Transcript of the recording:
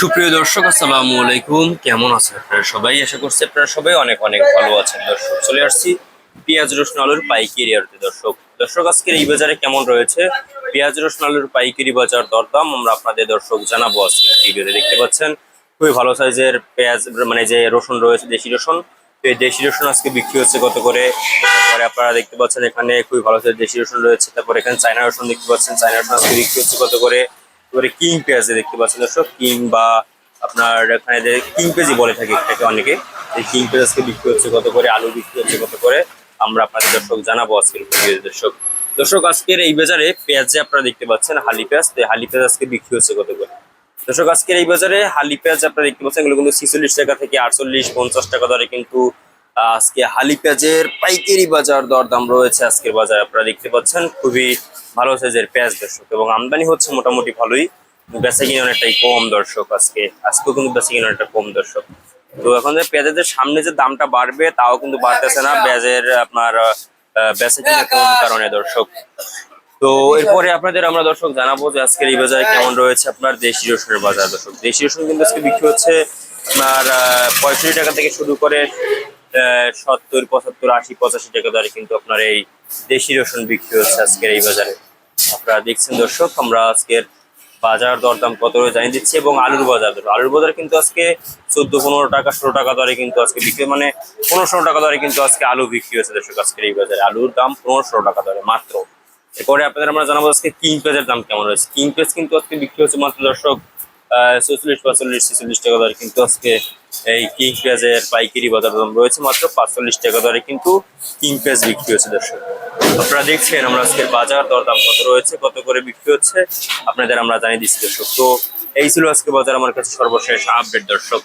সুপ্রিয় দর্শক, আসসালামু আলাইকুম। কেমন আছেন আপনারা সবাই? আশা করছি আপনারা সবাই অনেক অনেক ভালো আছেন। দর্শক, চলে আসছি পেঁয়াজ রসুন আলুর পাইকারি আড়তে দর্শক দর্শক, আজকের এই বাজারে কেমন রয়েছে? পেঁয়াজ রসুন আলুর পাইকারি বাজার দরদাম আমরা আপনাদের দর্শক জানাব আজকে ভিডিওতে। দেখতে পাচ্ছেন, খুবই ভালো সাইজের পেঁয়াজ মানে যে রসুন রয়েছে, দেশি রসুন তো এই দেশি রসুন আজকে বিক্রি হচ্ছে কত করে? তারপরে আপনারা দেখতে পাচ্ছেন এখানে খুবই ভালো সাইজের দেশি রসুন রয়েছে। তারপরে এখানে চায়না রসুন দেখতে পাচ্ছেন। চায়না রসুন আজকে বিক্রি হচ্ছে কত করে? এবারে কিং পেঁয়াজ দেখতে পাচ্ছেন দর্শক কিং বা আপনার এখানে কিং পেঁয়াজই বলে থাকে এটাকে অনেকে। এই কিং পেঁয়াজ আজকে বিক্রি হচ্ছে কত করে, আলু বিক্রি হচ্ছে কত করে, আমরা আপনাদের দর্শক জানাব আজকের দর্শক। দর্শক, আজকের এই বাজারে পেঁয়াজ আপনারা দেখতে পাচ্ছেন হালি পেঁয়াজ, তো হালি পেঁয়াজ আজকে বিক্রি হচ্ছে কত করে? দর্শক, আজকের এই বাজারে হালি পেঁয়াজ আপনারা দেখতে পাচ্ছেন, এগুলো কিন্তু ছিচল্লিশ টাকা থেকে আটচল্লিশ, পঞ্চাশ টাকা দরে কিন্তু আজকে হালি পেঁয়াজের পাইকারি বাজার দরদাম রয়েছে আজকের বাজারে। আপনারা দেখতে পাচ্ছেন, খুবই ভালো সাইজের পেঁয়াজ দর্শক এবং আমদানি হচ্ছে মোটামুটি ভালোই। বেচা কিনে অনেকটাই কম দর্শক আজকে। আজকেও কিন্তু বেচা কিনে অনেকটা কম দর্শক। তো এখন যে পেঁয়াজের সামনে যে দামটা বাড়বে, তাও কিন্তু বাড়তেছে না। পেঁয়াজের আপনার বেচা কিনে কম কারণে দর্শক। তো এরপরে আপনাদের আমরা দর্শক জানাব যে আজকের এই বাজারে কেমন রয়েছে আপনার দেশি রসুনের বাজার দর্শক। দেশি রসুন কিন্তু আজকে বিক্রি হচ্ছে আপনার পঁয়ষট্টি টাকা থেকে শুরু করে সত্তর, পঁচাত্তর, আশি, পঁচাশি টাকা দরে কিন্তু আপনার এই দেশি রসুন বিক্রি হচ্ছে আজকের এই বাজারে। আপনারা দেখছেন দর্শক, আমরা আজকের বাজার দরদাম কত জানিয়ে দিচ্ছি এবং আলুর বাজার আলুর বাজার কিন্তু আজকে চোদ্দ, পনেরো টাকা, ষোলো টাকা দরে কিন্তু আজকে বিক্রি মানে পনেরো, ষোলো টাকা দরে কিন্তু আজকে আলু বিক্রি হচ্ছে দর্শক আজকের এই বাজারে। আলুর দাম পনেরো, ষোলো টাকা দরে মাত্র। এরপরে আপনাদের আমরা জানাব আজকে কিং পেজের দাম কেমন রয়েছে। কিং পেজ কিন্তু আজকে বিক্রি হচ্ছে মাত্র দর্শক চৌচল্লিশ পাঁচচল্লিশ ছেচল্লিশ টাকা দরে কিন্তু আজকে এই কিং পেঁয়াজের পাইকারি বাজার দাম রয়েছে। মাত্র পাঁচচল্লিশ টাকা দরে কিন্তু কিং পেঁয়াজ বিক্রি হচ্ছে দর্শক। আপনারা দেখছেন আমরা আজকের বাজার, দরদাম কত রয়েছে, কত করে বিক্রি হচ্ছে, আপনাদের আমরা জানিয়ে দিচ্ছি দর্শক। তো এই ছিল আজকে বাজার, আমার কাছে সর্বশেষ আপডেট দর্শক।